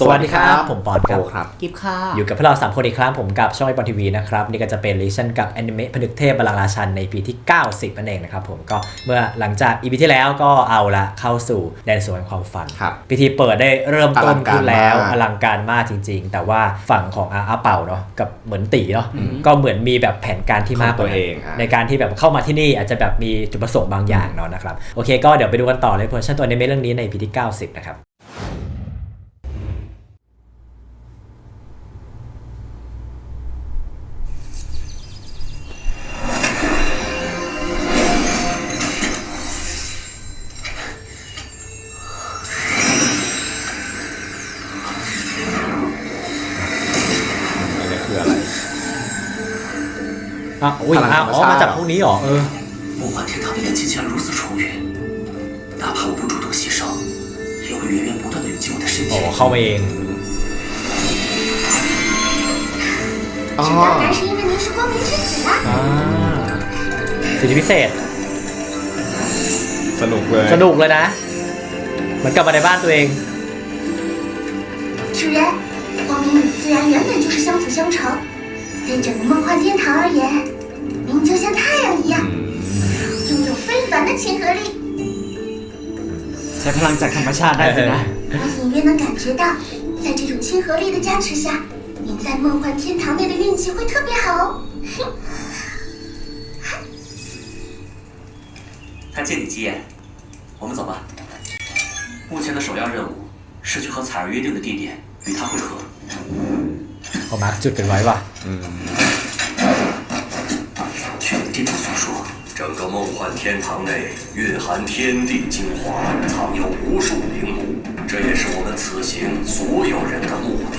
สวัสดีครับ ผมปอนครับโอครับ กิฟค่ะ อยู่กับพวกเรา 3 คนอีกครั้งผมกับช่องไอปอนทีวีนะครับ นี่ก็จะเป็นลิชั่นกับแอนิเมะผนึกเทพบาลังก์ราชันในปีที่ 90นั่นเองนะครับผมก็เมื่อหลังจากอีพีที่แล้วก็เอาละเข้าสู่แดนสวนแห่งความฝัน ครับพิธีเปิดได้เริ่มต้นขึ้นแล้วออลัลังงกาการรมามากกจริง ๆ แต่ว่าฝั่งของอาอาเป่าเนาะกับเหมือนตีเนาะก็เหมือนมีแบบแผนการที่มากกว่าของตัวนั้นเองอะในการที่แบบเข้ามาที่นี่อาจจะแบบมีจุดประสงค์บางอย่างเนาะนะครับโอเคก็เดี๋ยวไปดูกันต่อเลยเพอร์ชันตัวในเมะเรื่องนี้ในปีที่ 90 นะครับ อ่ะอุ้ย พลัง อ่ะ ธรรม อ๋อ ชาติ มาจากพวกนี้เหรอเออ 梦幻天堂的元气竟然如此充裕，哪怕我不主动牺牲，也会源源不断的涌进我的身 โอ้ 体。 เข้ามาเอง อ๋อ 这当然是因为您是光明之子啦。 อ่าสิทธิพิเศษ สนุกเลย สนุกเลยนะ เหมือนกลับมาในบ้านตัวเอง 主人，光明与自然原本就是相辅相成，对整个梦幻天堂而言， 您就像太阳一样，拥有非凡的亲和力。 ใช้พลังจากธรรมชาติได้สินะ 我隐约能感觉到，在这种亲和力的加持下，您在梦幻天堂内的运气会特别好哦。他借你吉言，我们走吧。目前的首要任务是去和彩儿约定的地点与他会合。 เขามาร์กจุดกันไว้ว่ะ 据你 不所说，整个梦幻天堂内蕴含天地精华，藏有无数灵炉，这也是我们此行所有人的目的。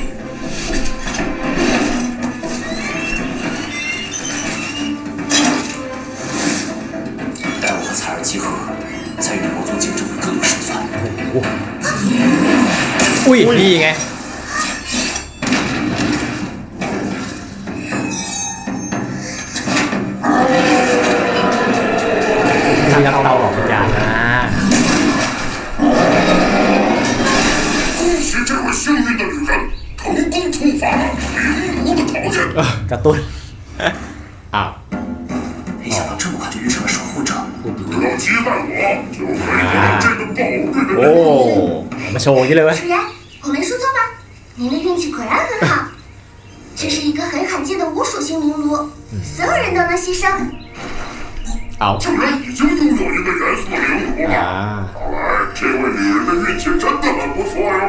待我和彩儿集合，再与魔族竞争更有胜算。我未必。宝贵的 โอ้ 礼物。 มาโชว์อย่างนี้เลยเว้ย 主人，我没说错吧？您的运气果然很好。这是一个很罕见的无属性灵炉，所有人都能牺牲。 เอา 主人已经拥有一个元素灵炉 อ่า 了，看来这位女人的运气真的很不错哟。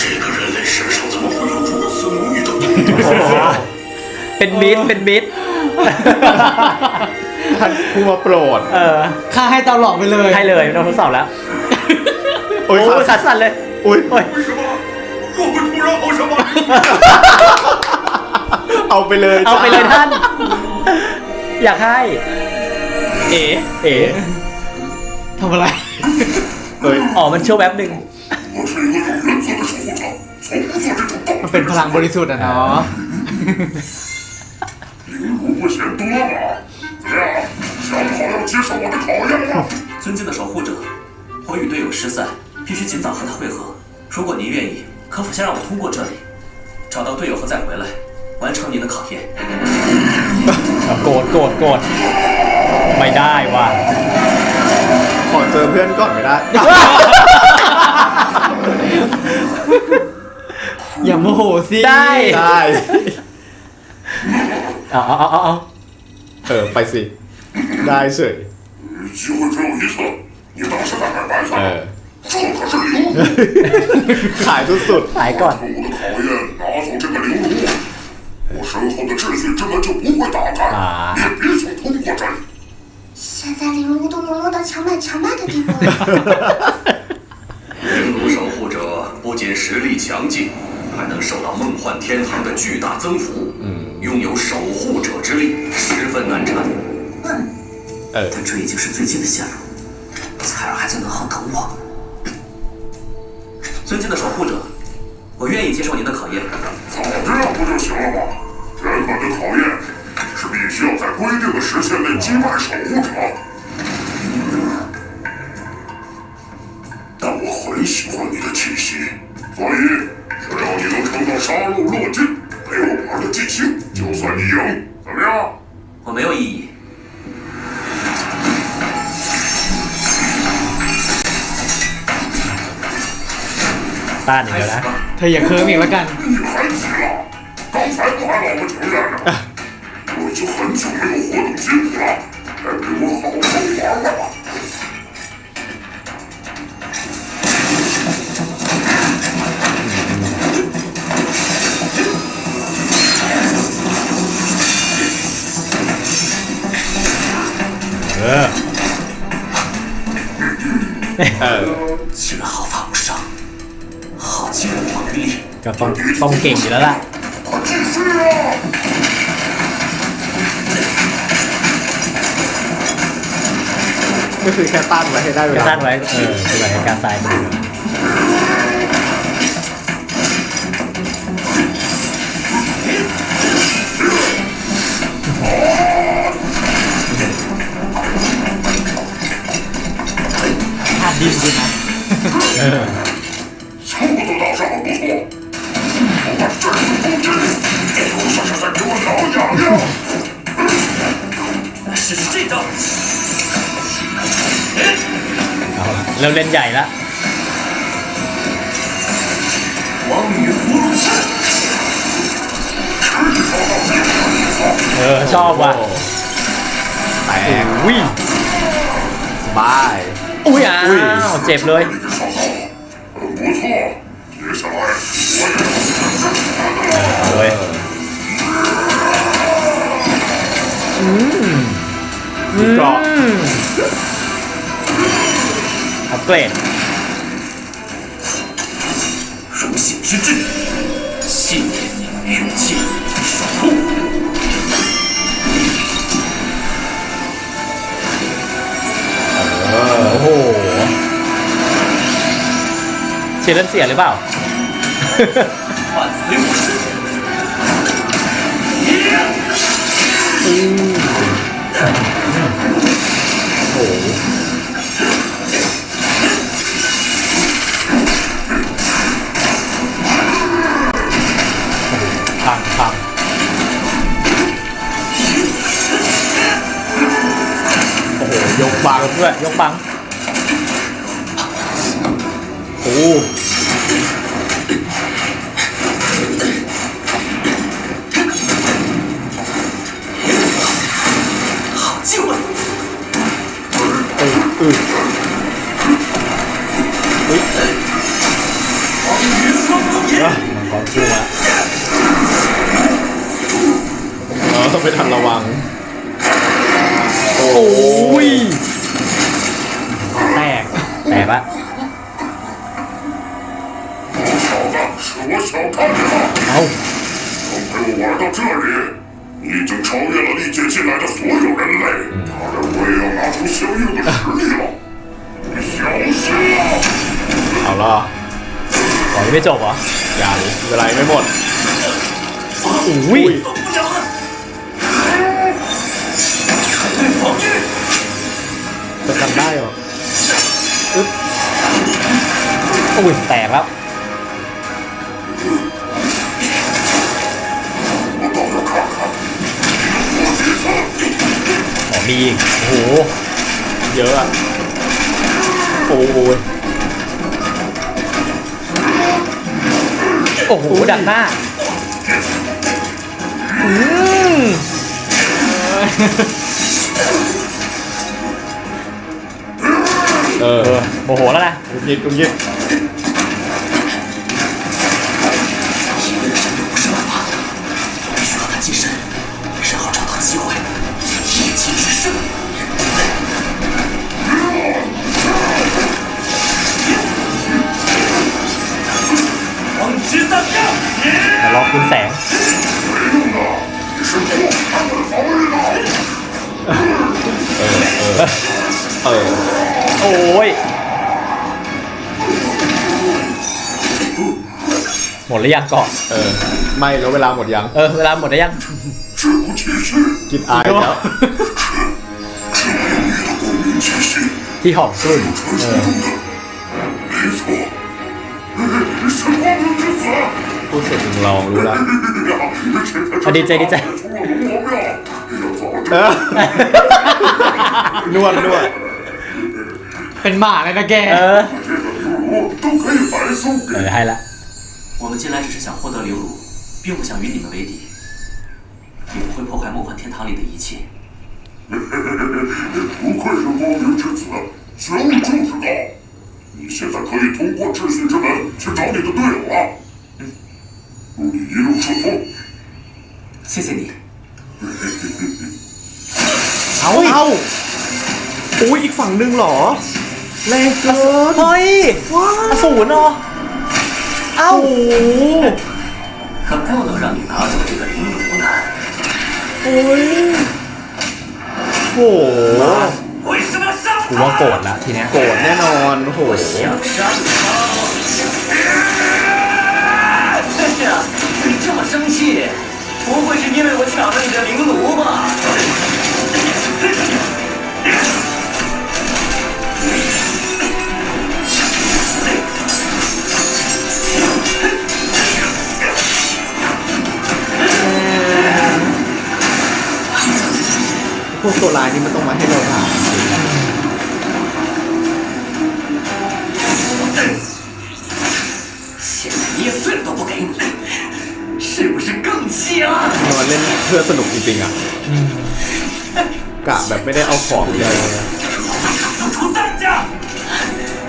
这个人类身上怎么会有如此浓郁的毒 เป็นมิดเป็นมิด ท่ านผู้มาโปรด เออ ข้าให้เตาหลอกไปเลย ให้เลยไม่ต้องทดสอบแล้ว โอ้ย โอ้ย ขา ขาสั่นเลย อุ้ย โอ้ย 为什么？我们突然好想把灵 เอาไปเลย เอาไปเลย จ้ ท่าน อยากให้ เอ๋เอ๋ ทำอะไร เอ้ย อ๋อมันช่วงแป๊บหนึ่ง 我是一个有原则的守护者，从不做这种动 มันเป็นพลังบริสุทธิ์อะเนาะ 灵炉不嫌多吗？ 怎么样？想好要接受我的考验了吗？尊敬的守护者，我与队友失散，必须尽早和他会合。如果您愿意，可否先让我通过这里，找到队友后再回来，完成您的考验？ โกรธโกรธโกรธไม่ได้ว่ะ ขอเจอเพื่อนก่อนไม่ได้ อย่าโมโหสิ ได้ ได้ เอาเอาเอาเอา เอา เออ ไปสิ ได้เฉย 机会只有一次，你当是在买白菜 เอ 吗 อ？这可是礼物。 ขายสุด หายก่อน 我的考验拿走这个灵炉，我身后的秩序之门就不会打开，啊你也别想通过这里。现在灵炉都沦落到强买强卖的地步了。灵炉守护者不仅实力强劲，还能受到梦幻天堂的巨大增幅，嗯，拥有守护者之力， 温暖着但这已经是最近的线路。采儿还在门后等我尊敬的守护者我愿意接受您的考验。早这样不就行了吗原本的考验是必须要在规定的时限内击败守护者。但我很喜欢你的气息所以只要你能撑到杀戮落尽陪我玩的尽兴就算你赢怎么样？我没有异议。 ต้านอย่างเดียวนะ เธออย่าเคิร์มอีกแล้วกัน 你还急了？刚才不还老不承认呢？我已经很久没有活动筋骨了，来陪我好好玩玩吧。 เออ 既然好发无伤，好尽我余力。 ก็ต้องต้องเก่งอยู่แล้วล่ะ 继续啊！ ก็คือแค่ต้านไว้ให้ได้เว ก็ ลา ต้านไว้ เออคือแบบการทรายมือ เราละเริ่เล่นใหญ่ละเออ ชอบว่ะแปกอุ้ยสบาย อุ้ยอ้าวเจ็บเลย 不错，接下来我也要来一个，嗯，啊对，如信之至，信念勇气守护。哦。 ชื่เล่นเสียหรือเปล่า โอ้โหยกบังด้วย ยกบัง โ你已经超越了历届进来的所有人类。当然，我也要拿出相应的实力了。你小心啊！ เอาละ ขอยังไม่จบเหรอ อย่างเวลายังไม่หมด อุ้ย 动不了了。对防御， จะทำได้เหรอ อุ้ยแตกแล้ว มีอีกโอ้โห เยอะอะโอ้ยโอ้โห ดักหน้าอืมเออ เออโมโหแล้วนะลุกยิดลุกยิด คุณแสง เออเออเออโอ้ย หมดหรือยังก่อน เออไม่แล้วเวลาหมดยังเออ เวลาหมดหรือยัง กินอายแล้ว ที่หอมขึ้นเออ พูดเสร็จมึงลองรู้ละ อ่ะดีใจดีใจ เออนวดนวด เป็นหมาเลยนะแก เออ 都可以白送 เอ 给 อให้ละ 我们进来只是想获得灵炉，并不想与你们为敌，也不会破坏梦幻天堂里的一切。不愧是光明之子，觉悟就是高。你现在可以通过秩序之门去找你的队友了。 우리 이륙사고 ซิซินีเอาเอาโอ้ยอีกฝั่งหนึ่งหรอแรงเกินเฮ้ยอศูรเหรอเอาโอ้โห 가까워도 랑이 아저씨가 있는구나 โอ้โห올 수가 กู 없어 ว่าโกรธละทีเนี้ยโกรธแน่นอนโอ้โห 生气，不会是因为我抢了你的名炉吧？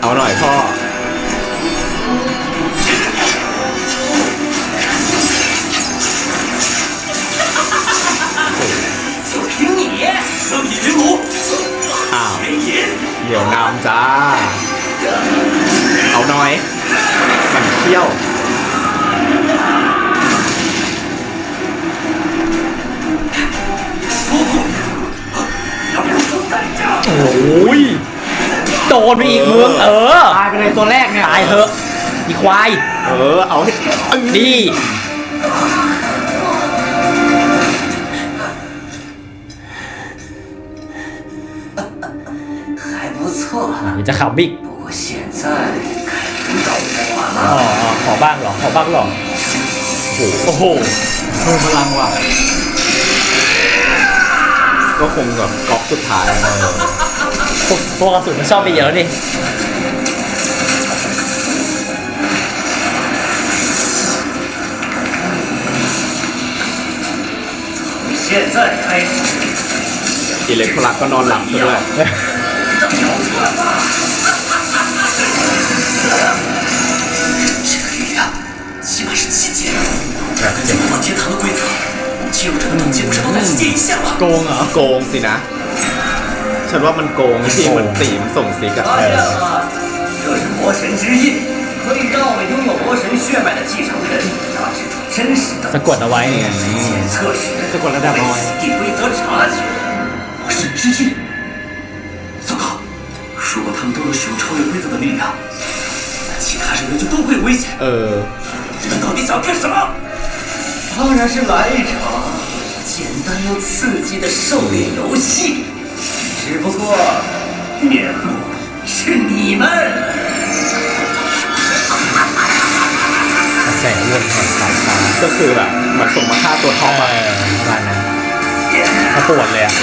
เอาหน่อยพ่อ 就凭你，生体灵炉， อ้าว 没赢！ เดี๋ยวนำจ้า เอาหน่อย มันเที่ยว 说过，要付出代价。 โอ้ย โดนไปอีกมึงเออ ตายไปเลยตัวแรกเนี่ย ตายเถอะอีควาย เออ เอาให้อัน นี่ 还不错， เดี๋ยวจะขับบิ๊ก 不过现在该轮到我 อ๋อ 了。 อ๋อขอบ้างเหรอ ขอบ้างเหรอ โอ้โห เพิ่มพลังว่ะ ก็คงแบบก๊อกสุดท้ายเอ ตัวกระสุนมันชอบไปเยอะดิอิเล็กพลักก็นอนหลับซะด้วยโกงเหรอโกงสินะ ฉันว่ามันโกงที่มันตีมนส่งซิกอะ 发现了，这是魔神之印，可以让我们拥有魔神血脉的继承人拿这种真实的 สะกดเอาไว้ 检测时， สะกดระดับเอาไว้ 被死地规则察觉，魔神之印。糟糕，如果他们都能使用超越规则的力量，那其他人类就都会有危险。 เออ 你们到底想干什么？当然是来一场简单又刺激的狩猎游戏， 只不过面目是你们。 แสงวนแห่งสายฟ้า ก็คือแบบเหมันส่งมาฆ่าตัวท็อป เอ อะ อประมาณนั้นเขาปวดเลยอ่ะ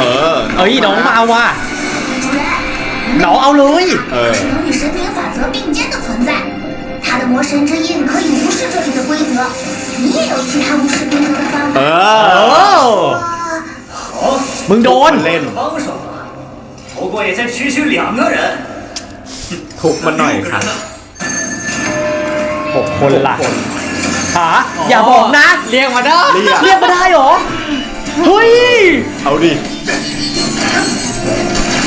เออ เอ้ยน้องมาว่ะ 主人， น้องเอาเลย เออ 是能与神明法则并肩的存在。 他的魔神之印可以无视这里的规则，你也有其他无视规则的方 เอ 法。 โอ้ อ 好， มึงโดน เล่น 帮上了，不过也才区区两个人。 ทุบมันหน่อย 六个 ค่ะ 人呢？ หกคนละหาอย่าบอกนะ เรียกมาได้ เรียก เรียกมาได้เหรอ เฮ้ย เอาดิ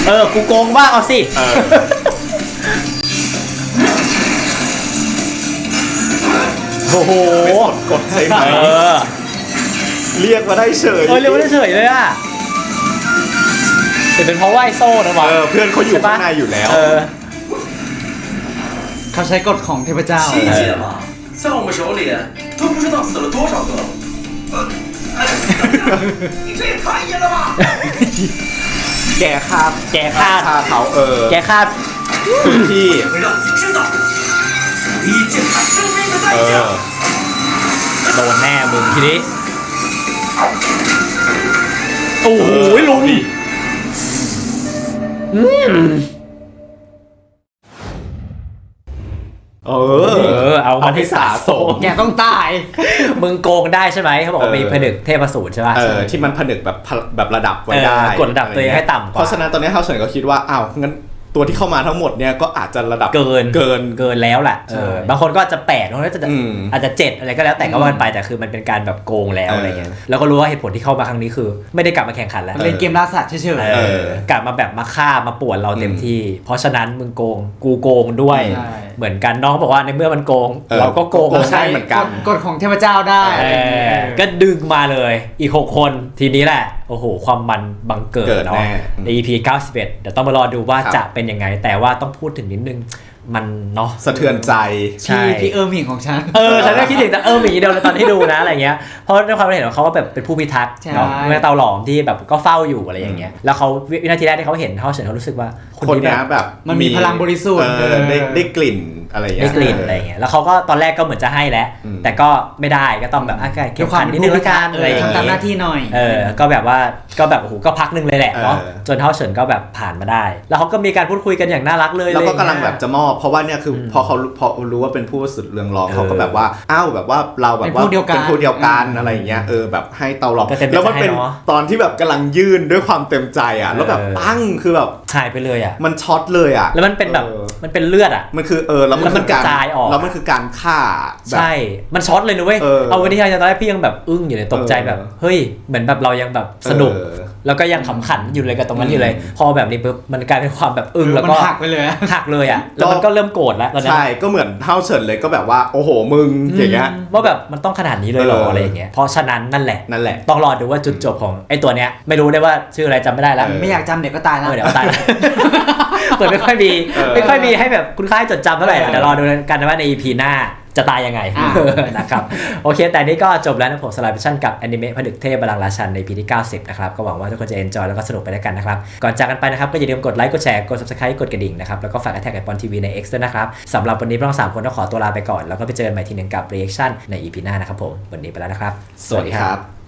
เออ กูโกงบ้างเอาสิ เออ โอ้โห ไม่สนกดใช่ไหม เออ เรียกมาได้เฉย เออเรียกว่าได้เฉยเลยอ่ะแต่เป็นเพราะว่าไอโซ่นะวะ เออ เพื่อนเขาอยู่ ใช่ปะ ข้างในอยู่แล้ว เออ เขาใช้กฎของเทพเจ้า 七阶嘛，在我们手里都不知道死了多少个。呃，哎，你这也太阴了吧！ แกฆ่า แกฆ่า ฆ่าเขาเออ แกฆ่า พื้นที่ 会让你知道历尽他生命的代 เอ 价 อ。 โดนแน่มึงทีนี้ โอ้โหลุงอืมเอเออ เอามันให้สะสมแกต้องตาย มึงโกงได้ใช่ไหมเขาบอกว่ามีผนึกเทพสูตรใช่ป่ะเออที่มันผนึกแบบพะแบบระดับไว้เออได้ กดระดับตัวเองให้ต่ำกว่าเพราะฉะนั้นตอนนี้เฮาเฉินก็คิดว่าอ้าวงั้น ตัวที่เข้ามาทั้งหมดเนี่ยก็อาจจะระดับเกินเกิน เกินแล้วแหละเออใช่บางคนก็อาจจะแปดบางคนก็จะอืมอาจจะเจ็ดอะไรก็แล้วแต่ก็ว่ากันไปแต่คือมันเป็นการแบบโกงแล้วเออออะไรเงี้ยแล้วก็รู้ว่าเหตุผลที่เข้ามาครั้งนี้คือ ไม่ได้กลับมาแข่งขันแล้วออเล่นเกมล่าสัตว์เฉยเอเอออกลับมาแบบมาฆ่ามาป่วนเราเต็มที่ เพราะฉะนั้นมึงโกงกูโกงด้วย ใช่ เหมือนกันน้องบอกว่าในเมื่อมันโกงเออเราก็โกงก็ใช่เหมือนกันกฎของเทพเจ้าได้เออก็ดึงมาเลยอีก 6 คนทีนี้แหละ โอ้โห ความมันบังเกิดเกิดเนาะแน่ใน EP 91 เดี๋ยวต้องมารอดูว่าครับจะเป็นยังไง แต่ว่าต้องพูดถึงนิดนึง มันเนาะสะเทือนใจใช่พี่พี่เอิร์มหมิงของฉัน เออฉันก็คิดถึงแต่เออหมีเดียวเลยตอนที่ดูนะอะไรเงี้ยเพราะด้วยความที่เห็นว่าเขาก็แบบเป็นผู้พิทักษ์ใช่เนาะเมื่อเตาหลอมที่แบบก็เฝ้าอยู่อะไรอย่างเงี้ยแล้วเขาวินาทีแรกที่เขาเห็นเขาเฉินเขารู้สึกว่าคนที่เนี้ยแบบมันมีพลังบริสุทธิ์เออได้ได้กลิ่น อะไรอย่างได้เงี้ย กลิ่นอะไรอย่างเงี้ยแล้วเขาก็ตอนแรกก็เหมือนจะให้แล้ว อืม แต่ก็ไม่ได้ก็ต้องแบบอากาศด้เก็วบยความขันนิดนึงละกันเออะไรออย่างทำตามหเงี้น้ายที่หน่อย เออก็แบบว่าก็แบบโอ้โหก็พักหนึ่งเลยแหละเนาะเออ จนเท่าเฉินก็แบบผ่านมาได้ แล้วเขาก็มีการพูดคุยกันอย่างน่ารักเลยแล้วก็เยกำลังแบบจะมอบ เพราะว่าเนี่ยคืออพอเขาพอรู้ว่าเป็นผู้สุดเรืองรองเออเขาก็แบบว่าอ้าวแบบว่าเราแบบว่าเป็นผู้เดียวกันเป็นผู้เดียวกันอะไรอย่างเงี้ยเออแบบให้เตาหลอมก็เต็มใจแล้วมันเป็นให้เนอะตอนที่แบบกำลังยื่นด้วยความเต็มใจอะแล้วแบบเออ ปั้งคือแบบหายไปเลยอะมันช็อตเลยอะแล้วมันเป็นแบบออมันเป็นเลือดอะ มันคือเออแล้วมันแล้วมันคือกากระจายออกแล้วมันคือการฆ่าแบบใช่ มันช็อตเลยนะเว้ย เออเอาวันนี้ตอนแรกพี่ยังแบบอึ้งอยู่เลยตกใจแบบเออเฮ้ย เหมือนแบบเรายังแบบสนุกเออ แล้วก็ยังขำขันอยู่เลยกับตรงนั้นอยู่เลยอืมพอแบบนี้ปุ๊บมันกลายเป็นความแบบอึ้งแล้วมันก็หักไปเลยอะหักเลยอะแล้วมันก็เริ่มโกรธแล้วตอนนั้นใช่ก็เหมือนเท่าเฉินเลยก็แบบว่าโอ้โหมึงอย่างเงี้ยว่าแบบมันต้องขนาดนี้เลยเหรอเออออะไรอย่างเงี้ยเพราะฉะนั้นนั่นแหละนั่นแหละต้องรอดูว่าจุดจบของไอ้ตัวเนี้ยไม่รู้ได้ว่าชื่ออะไรจำไม่ได้แล้วเออไม่อยากจำเด็กก็ตายเอแล้วอเดี๋ยวเอาตายแล้วเปิดไม่ค่อยมีเออไม่ค่อยมีให้แบบคุณค่าให้จดจำเท่าไหร่เออเดี๋ยวรอดูกันนะว่าใน EP หน้า จะตายยังไงอ่านะครับโอเค แต่นี่ก็จบแล้วนะผมสไลด์ชั่นกับแอนิเมะผนึกเทพบาลังก์ราชันใน EP ที่ 90 นะครับ ก็หวังว่าทุกคนจะ enjoy แล้วก็สนุกไปด้วยกันนะครับ ก่อนจากกันไปนะครับ ก็อย่าลืมกดไลค์กดแชร์กด subscribe กดกระดิ่งนะครับ แล้วก็ฝากแท็กไอปอนทีวีใน X ด้วยนะครับสำหรับวันนี้พวกเราสามคนต้องขอตัวลาไปก่อน แล้วก็ไปเจอกันใหม่ทีหนึงกับ reaction ใน EP หน้านะครับผมวันนี้ไปแล้วนะครับ สวัสดีครับ